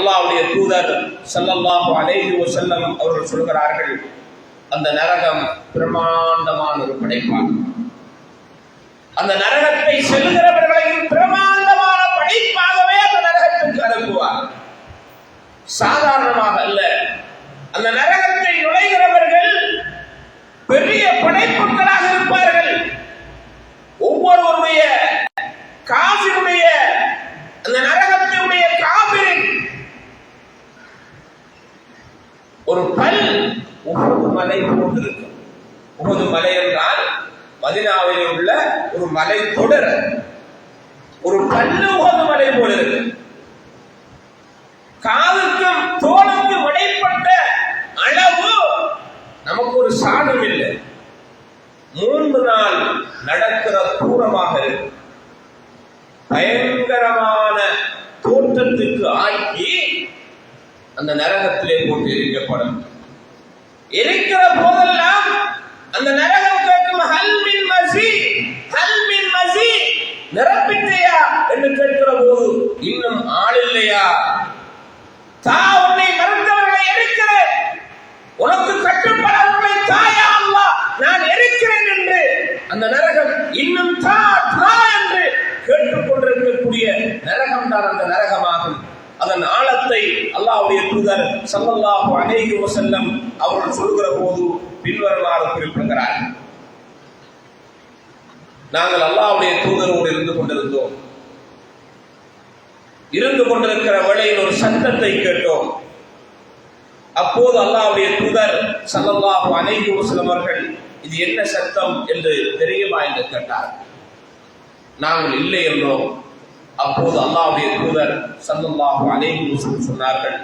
அல்லாவுடைய தூதர் ஸல்லல்லாஹு அலைஹி வஸல்லம் அவர்கள் சொல்கிறார்கள் அந்த நரகம் பிரமாண்டமான ஒரு படைப்பாகும். அந்த நரகத்தை செல்கிறவர்களையும் பிரமாண்டமான படைப்பாகவே அந்த நரகத்திற்கு அனுப்புவார் சாதாரணமாக அல்ல அந்த நரகத்தை நுழைகிறவர்கள் பெரிய படைப்புகளை ஒரு பல் உகது மலை போன்றிருக்கும் உகது மலை என்றால் மதினாவில் உள்ள ஒரு மலை தொடர். ஒரு பல்லு உகது மலை போல இருக்கு காதுக்கும் தோளுக்கும் இடைப்பட்ட அளவு நமக்கு ஒரு சாதம் இல்லை. மூன்று நாள் நடக்கிற தூரமாக இருக்கு பயங்கரமான தோற்றத்துக்கு ஆக்கி அந்த நரகத்திலே போட்டு எரிக்கப்படும். எரிக்கிற போதெல்லாம் அந்த நரகம் கேட்கும் ஹல்மின் மசி ஹல்மின் மசி நிரப்பித்தையா என்று கேட்கிற போது இன்னும் ஆள் இல்லையா? தா உன்னை மறந்தவர்களை எரிக்கிறேன். உனக்கு கட்டுப்படவர்களை தாயா அல்லா நான் எரிக்கிறேன் என்று அந்த நரகம் இன்னும் தா தா என்று கேட்டுக்கொண்டிருக்கக்கூடிய நரகம் தான் அந்த நரகமா? அதன் ஆழத்தை அல்லாஹ்வுடைய தூதர் சல்லல்லாஹு அலைஹி வசல்லம் அவர்கள் சொல்கிற போது பின்வருமாறு குறிப்பிடுகிறார். நாங்கள் அல்லாவுடைய தூதரோடு இருந்து கொண்டிருந்தோம். இருந்து கொண்டிருக்கிற வேளையில் ஒரு சத்தத்தை கேட்டோம். அப்போது அல்லாவுடைய தூதர் சல்லல்லாஹு அலைஹி வசல்லம் அவர்கள் இது என்ன சத்தம் என்று தெரியுமா என்று கேட்டார். நாங்கள் இல்லை என்றோம். அப்போது அல்லாவுடைய தூதர் சல்லுல்லாஹு அலைஹி சொன்னார்கள்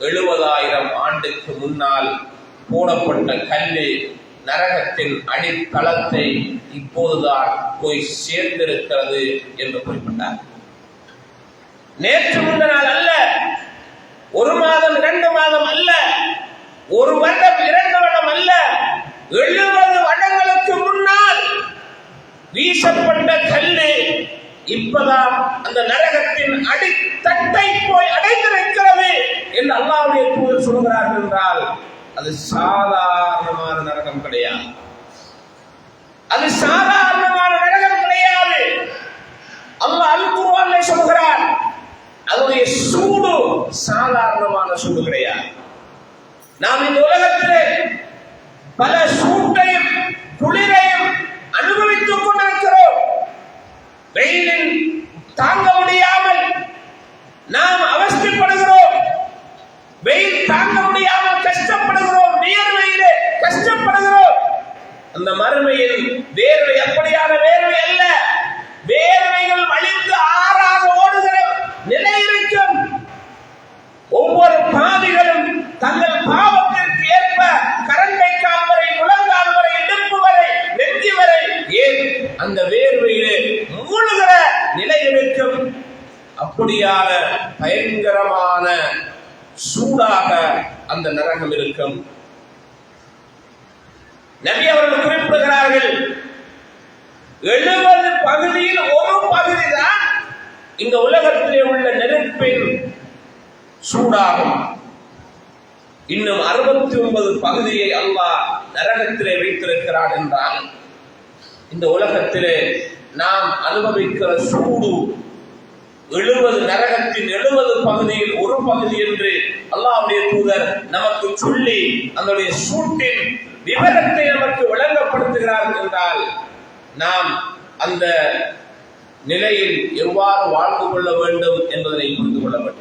எழுபதாயிரம் ஆண்டுக்கு முன்னால் போடப்பட்ட கல்லு நரகத்தின் அடித்தளத்தை இப்போதுதான் போய் சேர்ந்திருக்கிறது என்று குறிப்பிட்டார். நேற்று முந்த நாள் அல்ல ஒரு மாதம் இரண்டு மாதம் அல்ல ஒரு வருடம் இரண்டு வருடம் அல்ல எழுபது வருடங்களுக்கு முன்னால் வீசப்பட்ட கல்லு இப்பதான் அந்த நரகத்தின் அடித்தட்டை போய் அடைந்திருக்கிறது என்று அல்லாவுடைய தூதர் சொல்கிறார்கள் என்றால் அது சாதாரணமான நரகம் கிடையாது. அது சாதாரணமான நரகம் கிடையாது. அல்லாஹ் அல் குர்ஆன்ல சொல்கிறார் அதனுடைய சூடு சாதாரணமான சூடு கிடையாது. நாம் இந்த உலகத்தில் பல சூட்டையும் குளிரையும் வெயிலில் தாங்க முடியாமல் நாம் அவஸ்தைப்படுகிறோம். வெயில் தாங்க முடியாமல் கஷ்டப்படுகிறோம். அப்படியான பயங்கரமான சூடாக அந்த நரகம் இருக்கும். நபி அவர்கள் குறிப்பிடுகிறார்கள் எழுபது பகுதியில் ஒரு பகுதி தான் இந்த உலகத்திலே உள்ள நெருப்பின் சூடாகும். இன்னும் அறுபத்தி ஒன்பது பகுதியை அல்லாஹ் நரகத்திலே வைத்திருக்கிறான் என்றால் இந்த உலகத்திலே நாம் அனுபவிக்கிற சூடு எழுபது நரகத்தின் எழுபது பகுதியில் ஒரு பகுதி என்று அல்லாவுடைய தூதர் நமக்கு சொல்லி அதனுடைய சூட்டின் விவரத்தை நமக்கு விளங்கப்படுத்துகிறார் என்றால் நாம் அந்த நிலையில் எவ்வாறு வாழ்ந்து கொள்ள வேண்டும் என்பதனை புரிந்து கொள்ள வேண்டும்.